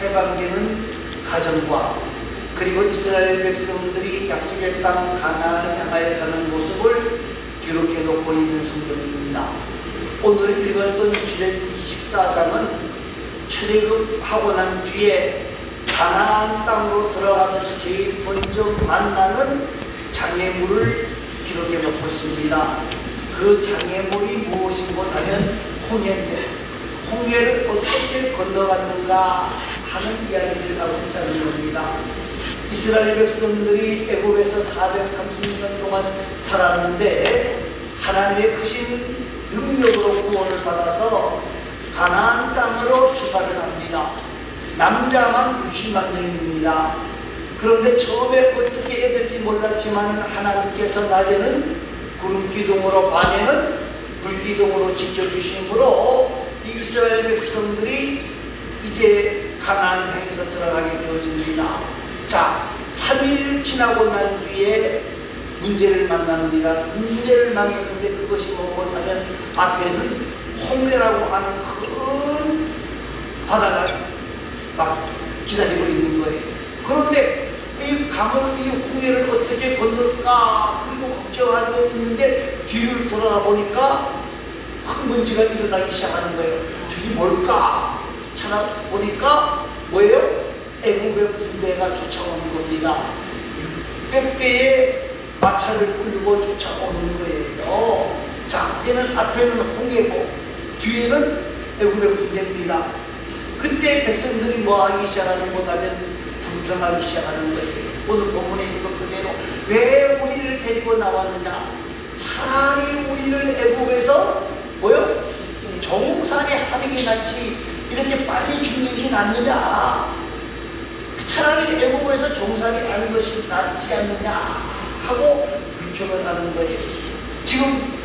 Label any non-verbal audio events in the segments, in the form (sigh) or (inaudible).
해방되는 가정과 그리고 이스라엘 백성들이 약속의 땅 가나안을 향하여 가는 모습을 기록해 놓고 있는 성경입니다. 오늘 읽었던 출애굽기 14장은 출애굽하고 난 뒤에 가나안 땅으로 들어가면서 제일 먼저 만나는 장애물을 기록해 놓고 있습니다. 그 장애물이 무엇인고 하면 홍해인데 홍해를 어떻게 건너갔는가 하는 이야기를 있다는 겁니다. 이스라엘 백성들이 애굽에서 430년 동안 살았는데 하나님의 크신 능력으로 구원을 받아서 가나안 땅으로 출발을 합니다. 남자만 60만 명입니다. 그런데 처음에 어떻게 해야 될지 몰랐지만 하나님께서 낮에는 구름 기둥으로 밤에는 불 기둥으로 지켜주심으로 이 이스라엘 백성들이 이제 가나안 향해서 들어가게 되어집니다. 자, 3일 지나고 난 뒤에 문제를 만납니다. 문제를 만났는데 그것이 뭐냐면 앞에는 홍해라고 하는 큰 바다가 막 기다리고 있는 거예요. 그런데 이 강을 이 홍해를 어떻게 건널까 그리고 걱정하고 있는데 뒤를 돌아가 보니까 큰 문제가 일어나기 시작하는 거예요. 저기 뭘까 찾아보니까 뭐예요? 애국의 군대가 쫓아오는 겁니다. 600대의 마차를 끌고 쫓아오는 거예요. 자, 이제는 앞에는 홍해고 뒤에는 애국의 군대입니다. 그때 백성들이 뭐 하기 시작하는 거냐면 불평하기 시작하는 거예요. 오늘 본문에 있는 것 그대로 왜 우리를 데리고 나왔느냐? 차라리 우리를 애국에서 뭐요? 종살이 하는 게 낫지 이렇게 빨리 죽는 게 낫느냐? 차라리 애국에서 종살이 하는 것이 낫지 않느냐 하고 불평을 하는 거예요. 지금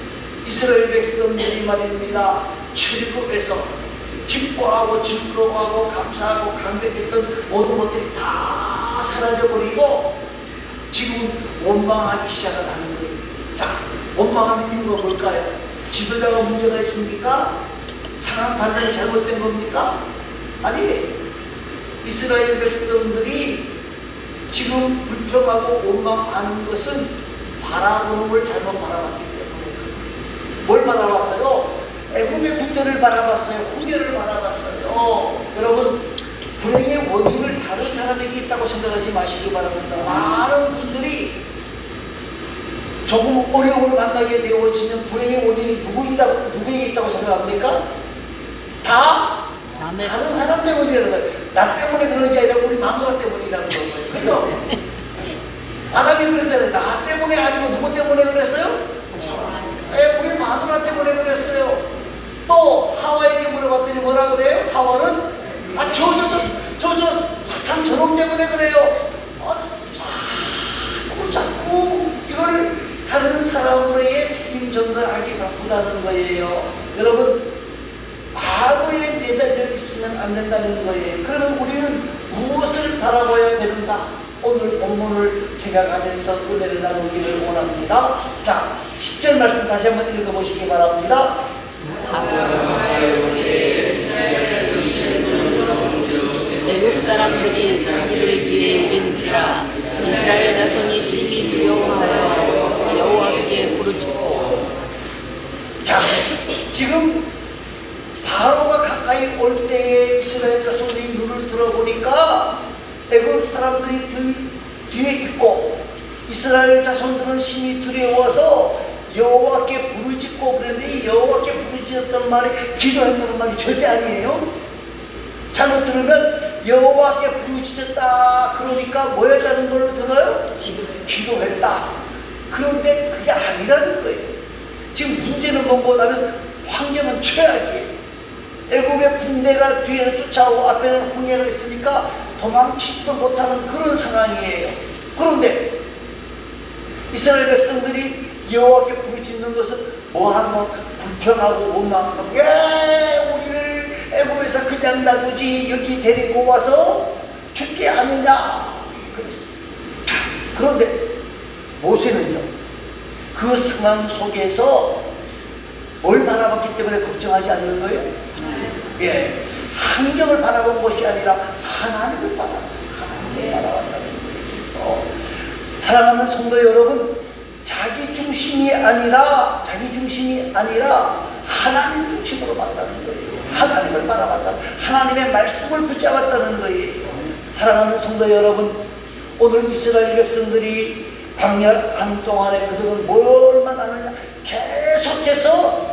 이스라엘 백성들이 말입니다. 출국에서 기뻐하고 즐거워하고 감사하고 감격했던 모든 것들이 다 사라져버리고 지금 원망하기 시작을 하는 거예요. 자, 원망하는 이유가 뭘까요? 지도자가 문제가 있습니까? 상황 판단이 잘못된 겁니까? 아니, 이스라엘 백성들이 지금 불평하고 원망하는 것은 바라보는 걸 잘못 바라봤기 때문에. 뭘 바라봤어요? 애국의 군대를 바라봤어요. 홍해를 바라봤어요. 여러분 불행의 원인을 다른 사람에게 있다고 생각하지 마시기 바랍니다. 많은 분들이 조금 어려움을 만나게 되어지면 불행의 원인이 누구 있다, 누구에게 있다고 생각합니까? 다 남의 다른 사람 때문이라는 거예요. 나 때문에 그런 게 아니라 우리 마누라 때문이라는 거예요. 그죠? (laughs) 아담이 그랬잖아요. 나 때문에 아니고 누구 때문에 그랬어요? 예, 우리 마누라 때문에 그랬어요. 또 하와에게 물어봤더니 뭐라 그래요? 하와는 아 저저저 저저 사탄 저놈 때문에 그래요. 아, 자꾸 자꾸 이걸 다른 사람으로의 책임 전가하기 바쁘다는 거예요. 여러분 과거에 매달려 있으면 안 된다는 거예요. 그러면 우리는 무엇을 바라봐야 되는가? 오늘 본문을 생각하면서 은혜를 나누기를 원합니다. 자, 10절 말씀 다시 한번 읽어보시기 바랍니다. 외국 사람들이 자기들 뒤에 이른지라 이스라엘 자손이 심히 두려워하여 여호와께 부르짖고 자, 지금 바로가 가까이 올 때에 이스라엘 자손이 눈을 들어보니까 애굽 사람들이 들 뒤에 있고 이스라엘 자손들은 심히 두려워서 여호와께 부르짖고 그랬는데 이 여호와께 부르짖었던 말이 기도했다는 말이 절대 아니에요. 잘못 들으면 여호와께 부르짖었다 그러니까 뭐였다는 걸로 들어요? 기도했다. 그런데 그게 아니라는 거예요. 지금 문제는 뭐냐면 환경은 최악이에요. 애굽의 군대가 뒤에서 쫓아오고 앞에는 홍해가 있으니까 도망치지도 못하는 그런 상황이에요. 그런데 이스라엘 백성들이 여호와께 부르짖는 것은 뭐하고 불평하고 원망하고 왜 우리를 애굽에서 그냥 놔두지 여기 데리고 와서 죽게 하느냐 그랬어요. 자, 그런데 모세는요 그 상황 속에서 뭘 바라봤기 때문에 걱정하지 않는 거예요? 예, 환경을 바라본 것이 아니라 하나님을 바라봤어요. 하나님을 바라봤다는. 어, 사랑하는 성도 여러분, 자기 중심이 아니라 자기 중심이 아니라 하나님 중심으로 봤다는 거예요. 하나님을 바라봤다. 하나님의 말씀을 붙잡았다는 거예요. 사랑하는 성도 여러분, 오늘 이스라엘 백성들이 광야하는 동안에 그들은 뭘만 하느냐? 계속해서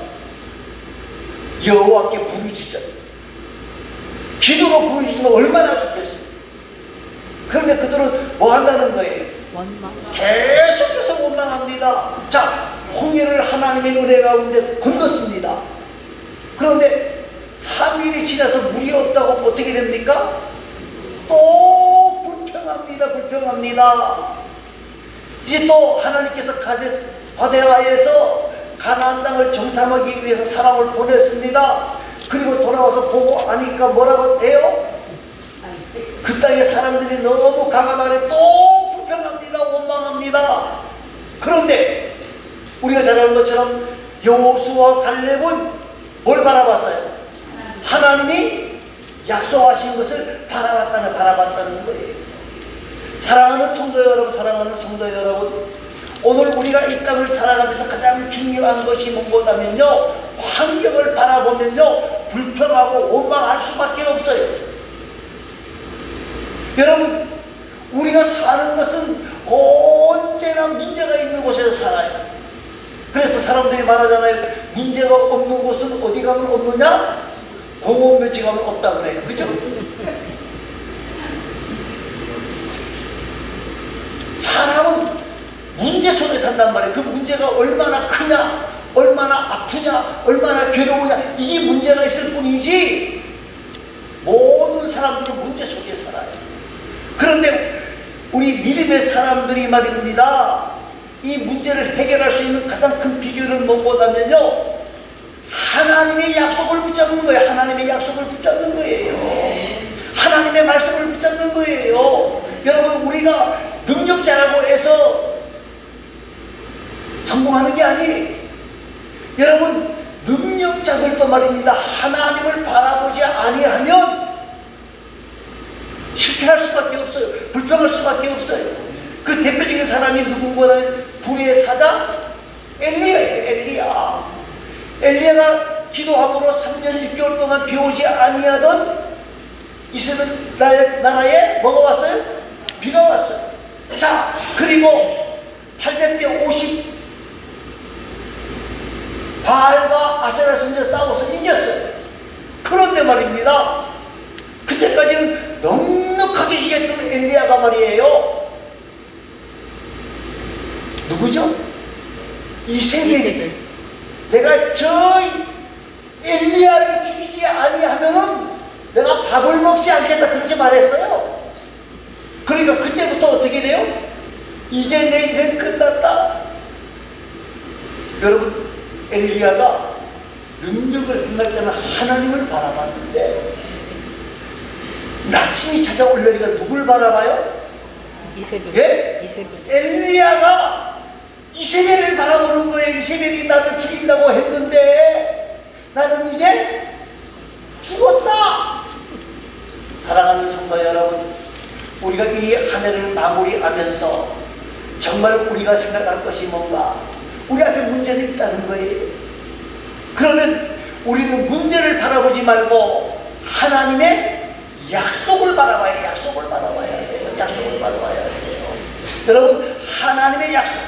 여호와께 부르짖어. 기도로 부르짖으면 얼마나 좋겠어요. 그런데 그들은 뭐 한다는 거예요? 원망. 계속해서 원망합니다. 자, 홍해를 하나님의 은혜 가운데 건넜습니다. 그런데 3일이 지나서 물이 없다고 어떻게 됩니까? 또 불평합니다. 불평합니다. 이제 또 하나님께서 가데스, 바데아에서 가나안 땅을 정탐하기 위해서 사람을 보냈습니다. 그리고 돌아와서 보고 하니까 뭐라고 해요? 그 땅에 사람들이 너무 가난하네 또 불평합니다 원망합니다 그런데 우리가 잘 아는 것처럼 여호수와 갈렙은 뭘 바라봤어요? 하나님이 약속하신 것을 바라봤다는 바라봤다는 거예요 사랑하는 성도 여러분 사랑하는 성도 여러분 오늘 우리가 이 땅을 살아가면서 가장 중요한 것이 뭔가면요 환경을 바라보면요 불평하고 원망할 수밖에 없어요 여러분, 우리가 사는 것은 언제나 문제가 있는 곳에서 살아요. 그래서 사람들이 말하잖아요. 문제가 없는 곳은 어디 가면 없느냐? 공원 묘지 가면 없다 그래요. 그죠? 사람은 문제 속에 산단 말이에요. 그 문제가 얼마나 크냐, 얼마나 아프냐, 얼마나 괴로우냐, 이게 문제가 있을 뿐이지, 모든 사람들은 문제 속에 살아요. 그런데 우리 믿음의 사람들이 말입니다. 이 문제를 해결할 수 있는 가장 큰 비결은 무엇보다면요. 하나님의 약속을 붙잡는 거예요. 하나님의 약속을 붙잡는 거예요. 하나님의 말씀을 붙잡는 거예요. 여러분, 우리가 능력자라고 해서 성공하는 게 아니에요. 여러분, 능력자들도 말입니다. 하나님을 바라보지 아니하면 실패할 수밖에 없어요. 불평할 수밖에 없어요. 그 대표적인 사람이 누군가는 부의 사자 엘리야예요. 엘리야. 엘리야가 기도함으로 3년 6개월 동안 비 오지 아니하던 이스라엘 나라에 뭐가 왔어요? 비가 왔어요. 자, 그리고 800대 50 바알과 아세라 선제 싸워서 이겼어요. 그런데 말입니다. 그때까지는 넉넉하게 이겼던 엘리야가 말이에요. 누구죠? 이세벨이 이세벨. 내가 저 엘리야를 죽이지 아니하면은 내가 밥을 먹지 않겠다 그렇게 말했어요. 그러니까 그때부터 어떻게 돼요? 이제 내 인생 끝났다. 여러분 엘리야가 능력을 행할 때는 하나님을 바라봤는데 낙심이 찾아올려니까 누굴 바라봐요? 이세벨. 예? 이세벨. 엘리야가 이세벨을 바라보는 거예요. 이세벨이 나를 죽인다고 했는데 나는 이제 죽었다. 사랑하는 성도 여러분, 우리가 이 한 해를 마무리하면서 정말 우리가 생각할 것이 뭔가 우리 앞에 문제는 있다는 거예요. 그러면 우리는 문제를 바라보지 말고 하나님의 약속을 바라봐야 약속을 바라봐야 돼요. 약속을 바라봐야 돼요. 여러분 하나님의 약속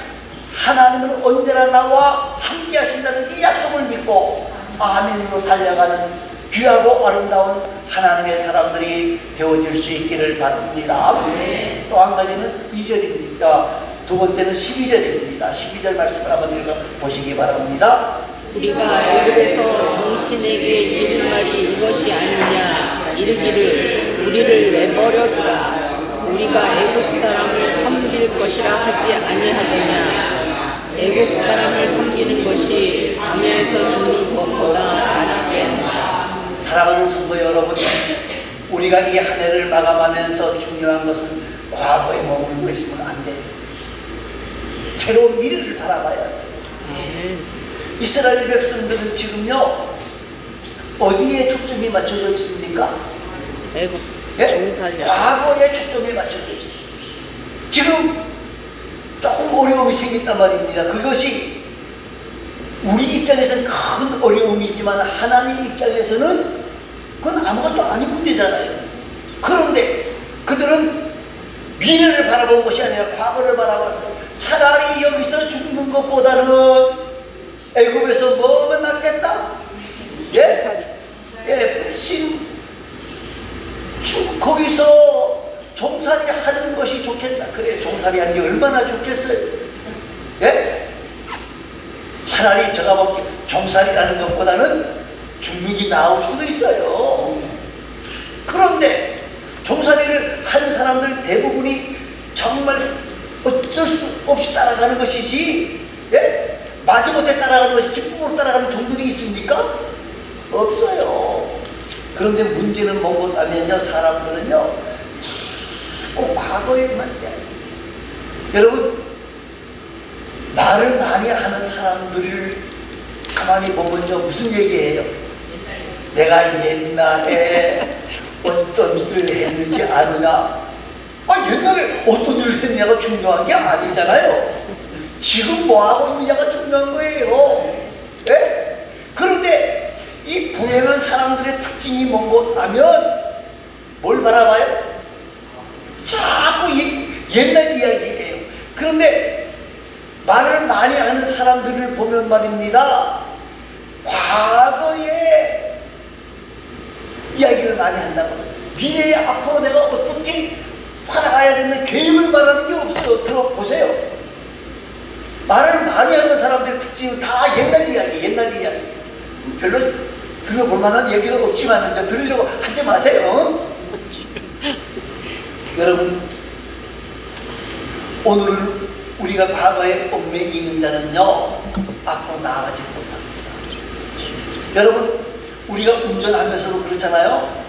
하나님은 언제나 나와 함께 하신다는 이 약속을 믿고 아멘으로 달려가는 귀하고 아름다운 하나님의 사람들이 되어질 수 있기를 바랍니다. 또한 가지는 2절입니다. 두 번째는 12절입니다. 12절 말씀을 한번 읽어 보시기 바랍니다. 우리가 애굽에서 당신에게 이른 말이 이것이 아니냐 이르기를 우리를 내버려 두라 우리가 애굽 사람을 섬길 것이라 하지 아니하더냐 애굽 사람을 섬기는 것이 광야에서 죽는 것보다 낫겠다 사랑하는 성도 여러분, 우리가 이 한 해를 마감하면서 중요한 것은 과거에 머물고 있으면 안 돼요. 새로운 미래를 바라봐야 돼요. 아멘. 이스라엘 백성들은 지금요, 어디에 초점이 맞춰져 있습니까? 애굽 예? 과거에 초점이 맞춰져 있어요. 지금 조금 어려움이 생겼단 말입니다. 그것이 우리 입장에서는 큰 어려움이지만 하나님 입장에서는 그건 아무것도 아닌 문제잖아요. 그런데 그들은 미래를 바라본 것이 아니라 과거를 바라봤어요. 차라리 여기서 죽는 것보다는 애굽에서 뭐면 낫겠다. 예? 예, 신 주, 거기서 종살이 하는 것이 좋겠다. 그래, 종살이 하는 게 얼마나 좋겠어요. 예? 차라리 제가 볼게 종살이라는 것보다는 죽는 게 나을 수도 있어요. 그런데 종살이를 하는 사람들 대부분이 정말 어쩔 수 없이 따라가는 것이지, 예? 마지못해 따라가는 것이 기쁨으로 따라가는 종들이 있습니까? 없어요. 그런데 문제는 뭐냐면요, 사람들은요, 자꾸 과거에만. 여러분, 말을 많이 하는 사람들을 가만히 보면요, 무슨 얘기예요? 내가 옛날에 어떤 일을 했는지 아느냐? 아, 옛날에 어떤 일을 했냐가 중요한 게 아니잖아요. 지금 뭐 하고 있느냐가 중요한 거예요. 예? 그런데 이 불행한 사람들의 특징이 뭐냐면 뭘 바라봐요? 자꾸 이- 옛날 이야기예요. 그런데 말을 많이 하는 사람들을 보면 말입니다. 과거에 이야기를 많이 한다고. 미래에 앞으로 내가 어떻게 살아가야 되는 계획을 말하는 게 없어요. 들어보세요. 말을 많이 하는 사람들의 특징은 다 옛날 이야기, 옛날 이야기. 별로 들어볼 만한 얘기는 없지만 들으려고 하지 마세요. (laughs) 여러분, 오늘 우리가 과거에 얽매여 있는 자는요, 앞으로 나아가지 못합니다. 여러분, 우리가 운전하면서도 그렇잖아요.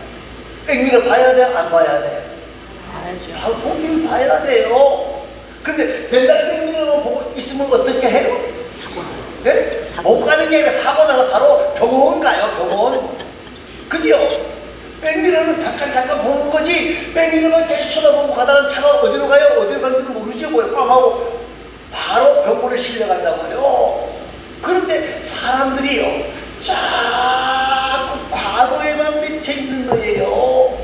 백미러 봐야 돼요? 안 봐야 돼요? 알죠. 바로 보기를 봐야 돼요. 근데 맨날 백미러 보고 있으면 어떻게 해요? 네? 못 가는 게 아니라 사고 나서 바로 병원 가요, 병원. 그지요? 백미러는 잠깐 잠깐 보는 거지, 백미러만 계속 쳐다보고 가다가 차가 어디로 가요? 어디로 가는지도 모르죠, 뭐요? 꽝하고 바로 병원에 실려간다고요. 그런데 사람들이요, 자꾸 과거에만 미쳐 있는 거예요.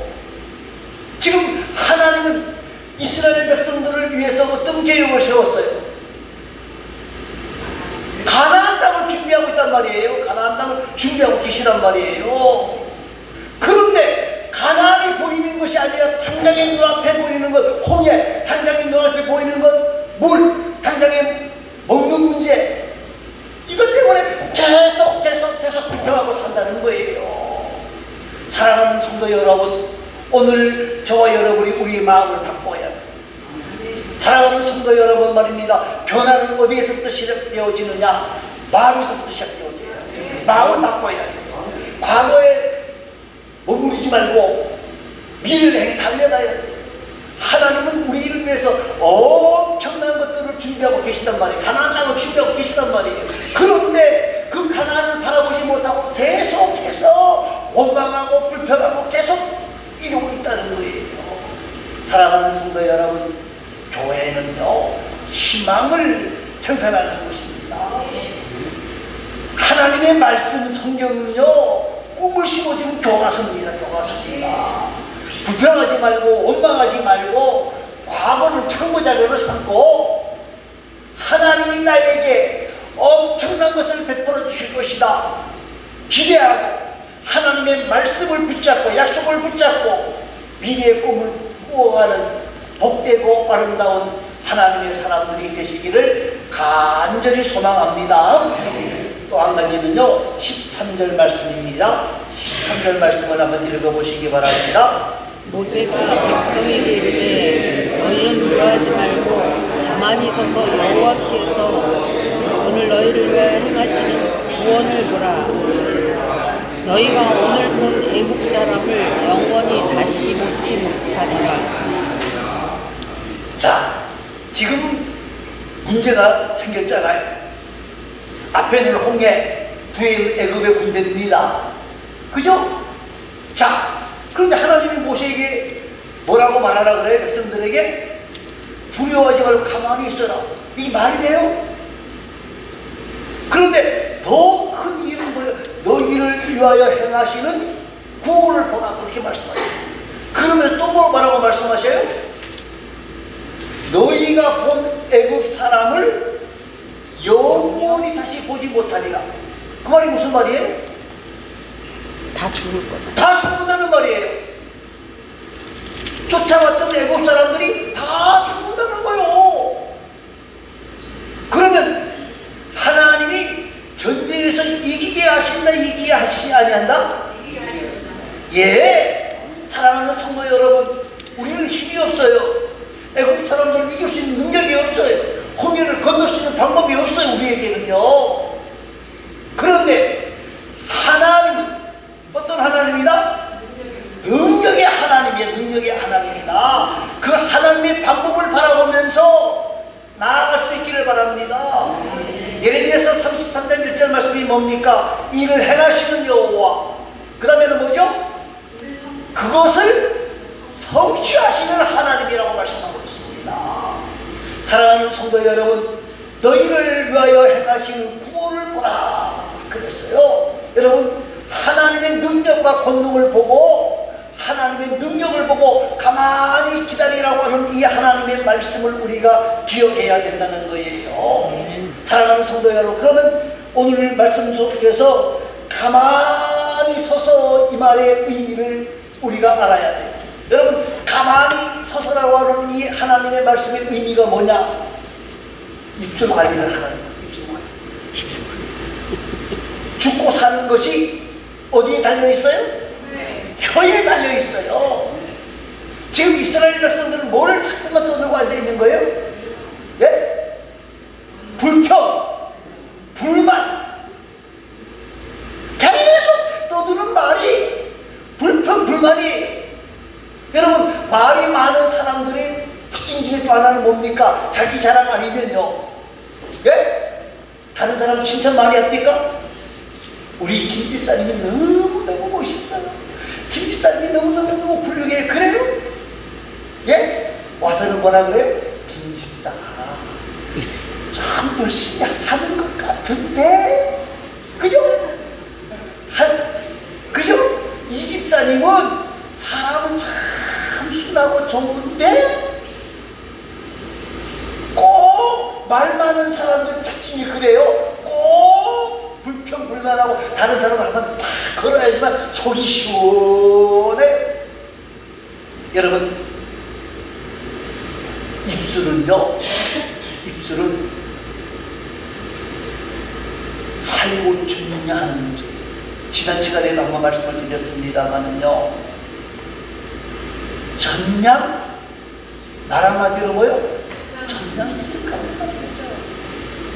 지금 하나님은 이스라엘 백성들을 위해서 어떤 계획을 세웠어요? 가나안 땅을 준비하고 있단 말이에요. 가나안 땅을 준비하고 계시단 말이에요. 그런데 가나안이 보이는 것이 아니라 당장의 눈앞에 보이는 것, 홍해, 당장의 눈앞에 보이는 것, 물, 당장에 먹는 문제. 이것 때문에 계속 계속 계속 불평하고 산다는 거예요. 사랑하는 성도 여러분, 오늘 저와 여러분이 우리의 마음을 바꿔야 합니다. 성도 여러분 말입니다. 변화는 어디에서부터 시작되어지느냐? 마음에서부터 시작되어져요. 마음을 바꿔야 돼요. 과거에 머무르지 말고 미래를 향해 달려가야 돼요. 하나님은 우리를 위해서 엄청난 것들을 준비하고 계시단 말이에요. 가나안 땅을 준비하고 계시단 말이에요. 그런데 그 가나안을 바라보지 못하고 계속해서 원망하고 불평하고 계속 이러고 있다는 거예요. 사랑하는 성도 여러분, 교회는요 희망을 생산하는 곳입니다. 하나님의 말씀 성경은요 꿈을 심어주는 교과서입니다. 교과서입니다. 불평하지 말고 원망하지 말고 과거는 참고 자료로 삼고 하나님이 나에게 엄청난 것을 베풀어 주실 것이다. 기대하고 하나님의 말씀을 붙잡고 약속을 붙잡고 미래의 꿈을 꾸어가는 복되고 아름다운 하나님의 사람들이 되시기를 간절히 소망합니다. 또 한 가지는요, 13절 말씀입니다. 13절 말씀을 한번 읽어보시기 바랍니다. 모세가 백성에게 이르되 너희는 두려워하지 말고 가만히 서서 여호와께서 오늘 너희를 위하여 행하시는 구원을 보라. 너희가 오늘 본 애국 사람을 영원히 다시 보지 못하리라. 자, 지금 문제가 생겼잖아요. 앞에는 홍해, 뒤에는 애굽의 군대입니다. 그죠? 자, 그런데 하나님이 모세에게 뭐라고 말하라 그래요? 백성들에게 두려워하지 말고 가만히 있어라. 이게 말이 돼요? 그런데 더 큰 일은 뭐예요? 너희를 위하여 행하시는 구원을 보라 그렇게 말씀하셔요. 그러면 또 뭐 뭐라고 말씀하셔요? 너희가 본 애굽 사람을 영원히 다시 보지 못하리라. 그 말이 무슨 말이에요? 다 죽을 거다. 다 죽는다는 말이에요. 쫓아왔던 애국 사람들이 다 죽는다는 거요. 그러면 하나님이 전쟁에서 이기게 하신다, 이기게 하시지 아니한다? 예, 사랑하는 성도 여러분, 우리는 힘이 없어요. 애국 사람들을 이길 수 있는 능력이 없어요. 홍해를 건널 수 있는 방법이 없어요, 우리에게는요. 그런데 하나님은 어떤 하나님이다? 능력의 하나님이에요. 능력의 하나님이다. 그 하나님의 방법을 바라보면서 나아갈 수 있기를 바랍니다. 예레미야서 33장 1절 말씀이 뭡니까? 이를 행하시는 여호와. 그 다음에는 뭐죠? 그것을 성취하시는 하나님이라고 말씀하고 있습니다. 사랑하는 성도 여러분, 너희를 위하여 행하시는 구원을 보라. 그랬어요. 여러분, 하나님의 능력과 권능을 보고 하나님의 능력을 보고 가만히 기다리라고 하는 이 하나님의 말씀을 우리가 기억해야 된다는 거예요. 사랑하는 성도 여러분, 그러면 오늘 말씀 속에서 가만히 서서 이 말의 의미를 우리가 알아야 돼요. 여러분, 가만히 서서라고 하는 이 하나님의 말씀의 의미가 뭐냐? 입술 관리를 하는 거예요. 입술 관리. 죽고 사는 것이 어디에 달려 있어요? 혀에 달려 있어요. 지금 이스라엘 백성들은 뭐를 자꾸만 떠들고 앉아 있는 거예요? 예? 불평, 불만. 계속 떠드는 말이 불평, 불만이. 여러분, 말이 많은 사람들의 특징 중에 또 하나는 뭡니까? 자기 자랑 아니면요. 예? 다른 사람 칭찬 많이 합니까? 우리 김 집사님이 너무너무 멋있어요. 김 집사님이 너무너무 훌륭해. 그래요? 예? 와서는 뭐라 그래요? 김 집사. 참 열심히 하는 것 같은데? 그죠? 한, 그죠? 이 집사님은 사람은 참 순하고 좋은데? 꼭 말 많은 사람들 특징이 그래요. 꼭 불평불만하고 다른 사람 말만 다 걸어야지만 속이 시원해. 여러분 입술은요. 입술은 살고 죽느냐 하는 문제. 지난 시간에도 한번 말씀을 드렸습니다만은요. 전량 나랑 한마디로 뭐요? 전량 있을까.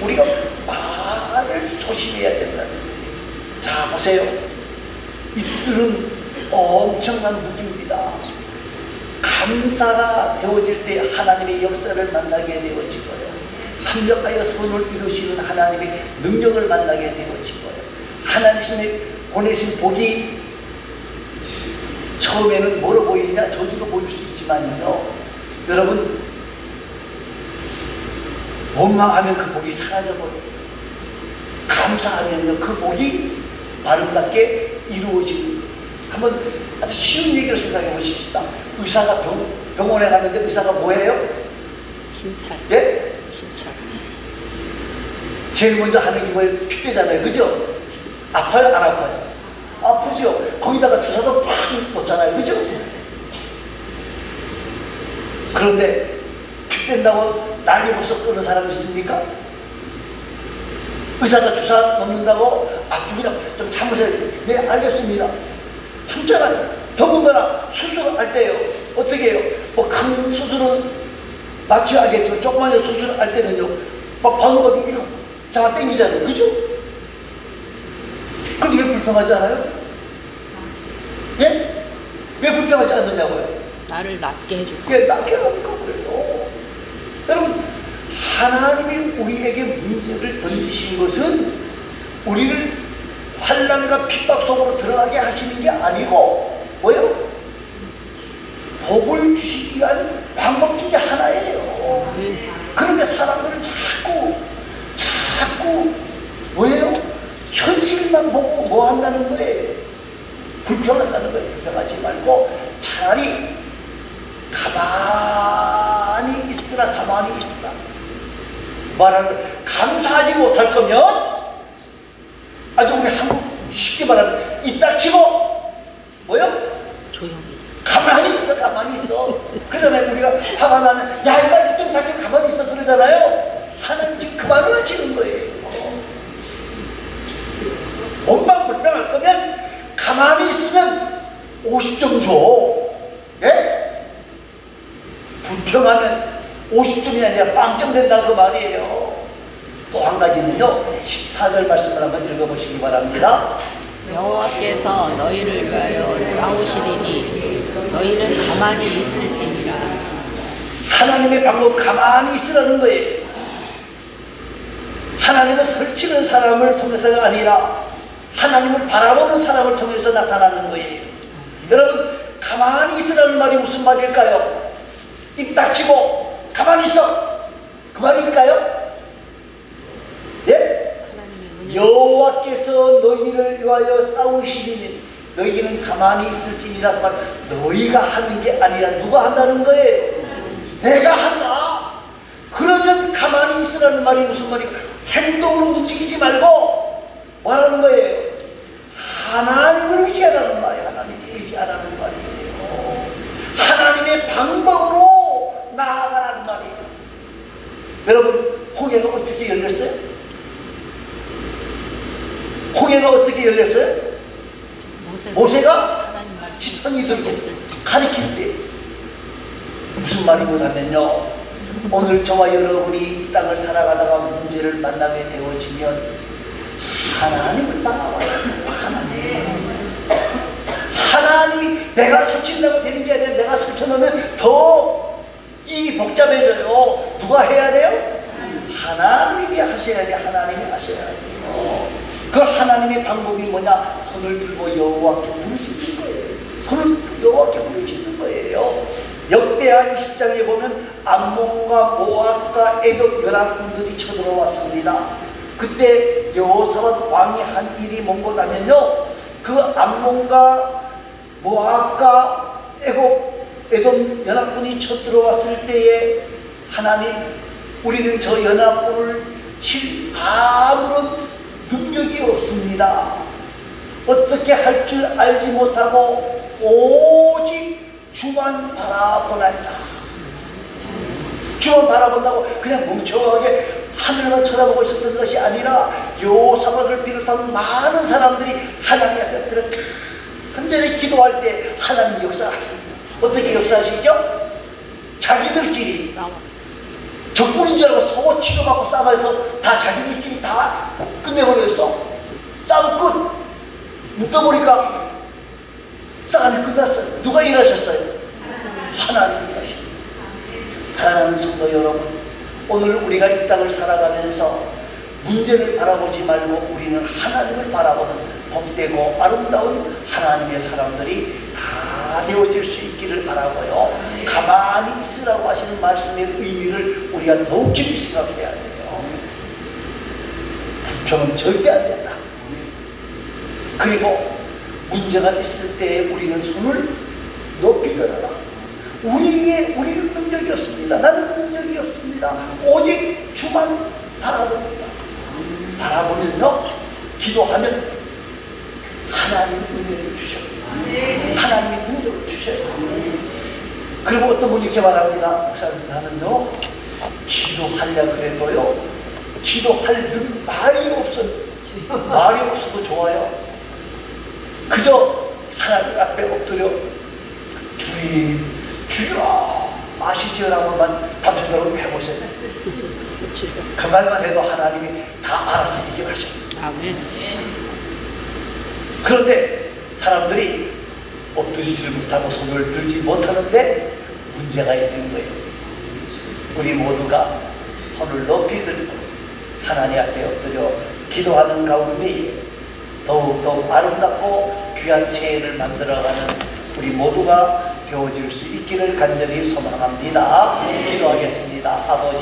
우리가 말을 조심해야 된다는 거예요. 자 보세요. 입술은 엄청난 무기입니다. 감사가 되어질 때 하나님의 역사를 만나게 되어지고요. 합력하여 선을 이루시는 하나님의 능력을 만나게 되어지고요. 하나님의 보내신 복이 처음에는 뭐로 보이냐? 저주도 보일 수 있지만요. 여러분, 원망하면 그 복이 사라져버려요. 감사하면요. 그 복이 아름답게 이루어지는 거예요. 한번 아주 쉬운 얘기를 생각해 보십시다. 의사가 병, 병원에 갔는데 의사가 뭐예요? 진찰. 예? 진찰. 제일 먼저 하는 게 뭐예요? 피 빼잖아요. 그죠? 아파요? 안 아파요? 아프죠? 거기다가 주사도 팍 놓잖아요. 그죠? 그런데 피 뺀다고 난리 벌써 끄는 사람 있습니까? 의사가 주사 놓는다고 아프기나 좀 참으세요. 네, 알겠습니다. 참잖아요. 더군다나 수술할 때요. 어떻게 해요? 뭐 큰 수술은 맞춰야 하겠지만 조그만 수술을 할 때는요. 막 방어가 이렇게 잡아 당기잖아요. 그죠? 근데 왜 불평하지 않아요? 예? 왜 불평하지 않느냐고요? 나를 낫게 해줄 거. 그게 낫게 하는 거고요. 여러분, 하나님이 우리에게 문제를 던지신 것은 우리를 환란과 핍박 속으로 들어가게 하시는 게 아니고 뭐요? 복을 주시기 위한 방법 중에 하나예요. 네. 그런데 사람들은 자꾸 자꾸 뭐예요? 현실만 보고 뭐 한다는 거예요? 불평한다는 거예요. 불평하지 말고 차라리 가만히 있으라 가만히 있으라 말하는 감사하지 못할 거면 아주 우리 한국 쉽게 말하면 입 닥치고 뭐요? 조용히. 가만히 있어, 가만히 있어. 그러잖아요. 우리가 화가 나면, 야, 이말 좀 다시 가만히 있어. 그러잖아요. 하나님 지금 그만을 하시는 거예요. 원망 불평할 거면 가만히 있으면 50점 줘. 예? 불평하면 50점이 아니라 빵점 된다 그 말이에요. 또 한 가지는요. 14절 말씀을 한번 읽어보시기 바랍니다. 여호와께서 너희를 위하여 싸우시리니 너희는 가만히 있을지니라. 하나님의 방법 가만히 있으라는 거예요. 하나님은 설치는 사람을 통해서가 아니라 하나님을 바라보는 사람을 통해서 나타나는 거예요. 여러분 가만히 있으라는 말이 무슨 말일까요? 입 닥치고 가만히 있어. 그 말일까요? 예? 여호와께서 너희를 위하여 싸우시리니 너희는 가만히 있을지니라. 그말 너희가 하는 게 아니라 누가 한다는 거예요? 내가 한다. 그러면 가만히 있으라는 말이 무슨 말이고 행동으로 움직이지 말고 뭐라는 거예요? 하나님을 의지하라는 말이에요. 하나님을 의지하라는 말이에요. 하나님의 방법으로 나아가라는 말이에요. 여러분 홍해가 어떻게 열렸어요? 홍해가 어떻게 열렸어요? 모세가, 지팡이 들고 가리킬 때. 무슨 말이고냐면요. 오늘 저와 여러분이 이 땅을 살아가다가 문제를 만나게 되어지면 하나님을 돼요. 하나님 하나님이 내가 설친다고 되는 게 아니라 내가 설쳐놓으면 더 복잡해져요. 누가 해야 돼요? 하나님이 하셔야 돼. 하나님이 하셔야 돼요 그 하나님의 방법이 뭐냐? 손을 들고 여호와께 부르짖는 거예요. 손을 여호와께 부르짖는 거예요. 역대하 20장에 보면 암몬과 모압과 에돔 연합군들이 쳐들어왔습니다. 그때 여호사밧 왕이 한 일이 뭔거냐면요? 그 암몬과 모압과 애굽 에돔 연합군이 쳐들어왔을 때에 하나님 우리는 저 연합군을 칠 아무런 능력이 없습니다. 어떻게 할 줄 알지 못하고 오직 주만 바라보나이다. 주만 바라본다고 그냥 멍청하게 하늘만 쳐다보고 있었던 것이 아니라 요사박을 비롯한 많은 사람들이 하나님 앞에 엎드려 간절히 기도할 때 하나님 역사하십니다. 어떻게 역사하시죠? 자기들끼리. 적군인 줄 알고 서고 치료받고 싸움해서 다 자기들끼리 다 끝내버렸어. 싸움 끝. 묶어보니까 싸움이 끝났어요. 누가 일하셨어요? 하나님이 일하십니다. 사랑하는 성도 여러분, 오늘 우리가 이 땅을 살아가면서 문제를 바라보지 말고 우리는 하나님을 바라보는 복되고 아름다운 하나님의 사람들이 다 되어질 수 있 기를 바라고요. 가만히 있으라고 하시는 말씀의 의미를 우리가 더욱 깊이 생각해야 돼요. 불평은 절대 안 된다. 그리고 문제가 있을 때 우리는 손을 높이 들어라. 우리에게 우리는 능력이 없습니다. 나는 능력이 없습니다. 오직 주만 바라봅니다. 바라보면요, 기도하면 하나님이 은혜를 주셔요. 하나님이 능력을 주셔요. 그리고 어떤 분이 이렇게 말합니다. 목사님 나는요, 기도하려 그래도요, 기도할 는 말이 없어. 말이 없어도 좋아요. 그저 하나님 앞에 엎드려 주님, 주여 아시지요라고만 밤새도록 해보세요. 그 말만 해도 하나님이 다 알아서 이겨가셔. 아멘. 그런데 사람들이 엎드리지를 못하고 손을 들지 못하는데 문제가 있는 거예요. 우리 모두가 손을 높이 들고 하나님 앞에 엎드려 기도하는 가운데 더욱더 아름답고 귀한 새해를 만들어가는 우리 모두가 배워줄 수 있기를 간절히 소망합니다. 기도하겠습니다. 아버지.